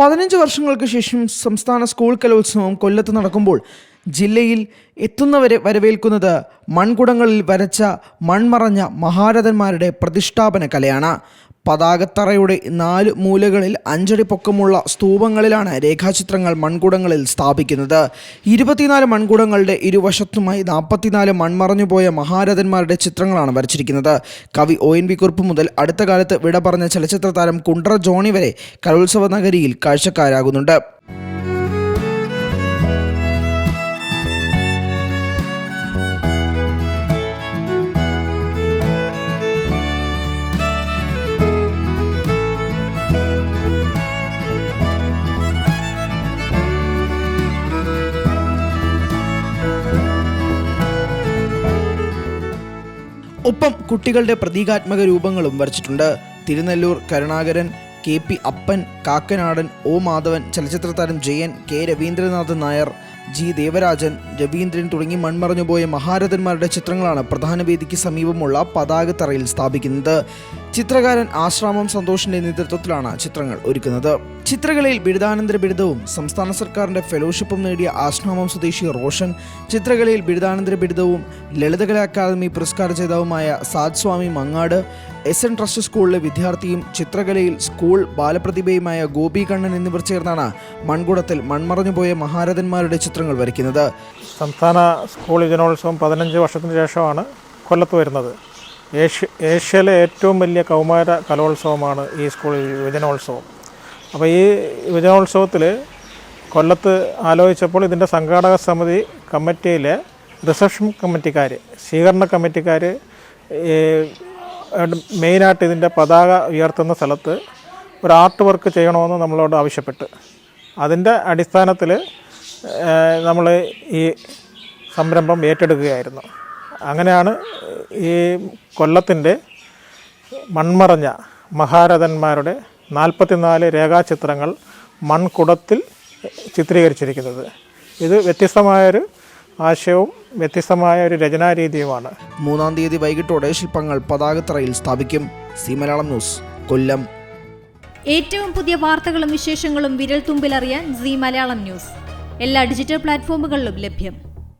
പതിനഞ്ച് വർഷങ്ങൾക്ക് ശേഷം സംസ്ഥാന സ്കൂൾ കലോത്സവം കൊല്ലത്ത് നടക്കുമ്പോൾ ജില്ലയിൽ എത്തുന്നവരെ വരവേൽക്കുന്നത് മൺകുടങ്ങളിൽ വരച്ച മൺമറഞ്ഞ മഹാരഥന്മാരുടെ പ്രതിഷ്ഠാപന കലയാണ്. പതാകത്തറയുടെ നാല് മൂലകളിൽ അഞ്ചടി പൊക്കമുള്ള സ്തൂപങ്ങളിലാണ് രേഖാചിത്രങ്ങൾ മൺകുടങ്ങളിൽ സ്ഥാപിക്കുന്നത്. ഇരുപത്തിനാല് മൺകുടങ്ങളുടെ ഇരുവശത്തുമായി നാൽപ്പത്തിനാല് മൺമറഞ്ഞുപോയ മഹാരഥന്മാരുടെ ചിത്രങ്ങളാണ് വരച്ചിരിക്കുന്നത്. കവി ഒ. എൻ. വി. കുറുപ്പ് മുതൽ അടുത്ത കാലത്ത് വിട പറഞ്ഞ ചലച്ചിത്ര താരം കുണ്ട്ര ജോണി വരെ കലോത്സവ നഗരിയിൽ കാഴ്ചക്കാരാകുന്നുണ്ട്. ഒപ്പം കുട്ടികളുടെ പ്രതീകാത്മക രൂപങ്ങളും വരച്ചിട്ടുണ്ട്. Thirunellur Karunakaran K P Appan Kakkanadan O Madhavan ചലച്ചിത്ര താരം ജയൻ കെ രവീന്ദ്രനാഥ് നായർ ജി. ദേവരാജൻ രവീന്ദ്രൻ തുടങ്ങി മൺമറഞ്ഞുപോയ മഹാരഥന്മാരുടെ ചിത്രങ്ങളാണ് പ്രധാന വേദിക്ക് സമീപമുള്ള പതാകത്തറയിൽ സ്ഥാപിക്കുന്നത്. ചിത്രകാരൻ ആശ്രാമം സന്തോഷിന്റെ നേതൃത്വത്തിലാണ് ചിത്രങ്ങൾ ഒരുക്കുന്നത്. ചിത്രകലയിൽ ബിരുദാനന്തര ബിരുദവും സംസ്ഥാന സർക്കാരിന്റെ ഫെലോഷിപ്പും നേടിയ ആശ്രാമം സ്വദേശി റോഷൻ ചിത്രകലയിൽ ബിരുദാനന്തര ബിരുദവും ലളിതകലാ അക്കാദമി പുരസ്കാര ജേതാവുമായ Saad Swami Mangad S N trust സ്കൂളിലെ വിദ്യാർത്ഥിയും ചിത്രകലയിൽ സ്കൂൾ ബാലപ്രതിഭയുമായ ഗോപി കണ്ണൻ എന്നിവർ ചേർന്നാണ് മൺകുടത്തിൽ മൺമറഞ്ഞുപോയ മഹാരഥന്മാരുടെ ചിത്രങ്ങൾ വരയ്ക്കുന്നത്. സംസ്ഥാന സ്കൂൾ യുവജനോത്സവം പതിനഞ്ച് വർഷത്തിന് ശേഷമാണ് കൊല്ലത്ത് വരുന്നത്. ഏഷ്യ ഏഷ്യയിലെ ഏറ്റവും വലിയ കൗമാര കലോത്സവമാണ് ഈ സ്കൂൾ യുവജനോത്സവം. അപ്പോൾ ഈ യുവജനോത്സവത്തിൽ കൊല്ലത്ത് ആലോചിച്ചപ്പോൾ ഇതിന്റെ സംഘാടക സമിതി കമ്മിറ്റിയിലെ റിസപ്ഷൻ കമ്മിറ്റിക്കാർ സ്വീകരണ കമ്മിറ്റിക്കാർ മെയിനായിട്ട് ഇതിന്റെ പതാക ഉയർത്തുന്ന സ്ഥലത്ത് ഒരു ആർട്ട് വർക്ക് ചെയ്യണമെന്ന് നമ്മളോട് ആവശ്യപ്പെട്ട്. അതിന്റെ അടിസ്ഥാനത്തിൽ നമ്മൾ ഈ സംരംഭം ഏറ്റെടുക്കുകയായിരുന്നു. അങ്ങനെയാണ് ഈ കൊല്ലത്തിന്റെ മൺമറഞ്ഞ മഹാരഥന്മാരുടെ നാൽപ്പത്തിനാല് രേഖാചിത്രങ്ങൾ മൺകുടത്തിൽ ചിത്രീകരിച്ചിരിക്കുന്നത്. ഇത് വ്യത്യസ്തമായൊരു ആശയവും വ്യത്യസ്തമായ ഒരു രചനാരീതിയുമാണ്. മൂന്നാം തീയതി വൈകിട്ടോടെ ശില്പങ്ങൾ പതാകത്തറയിൽ സ്ഥാപിക്കും. C Malayalam news Kollam. ഏറ്റവും പുതിയ വാർത്തകളും വിശേഷങ്ങളും വിരൽ തുമ്പിലറിയാൻ സി മലയാളം ന്യൂസ്. എല്ലാ ഡിജിറ്റൽ പ്ലാറ്റ്ഫോമുകളിലും ലഭ്യം.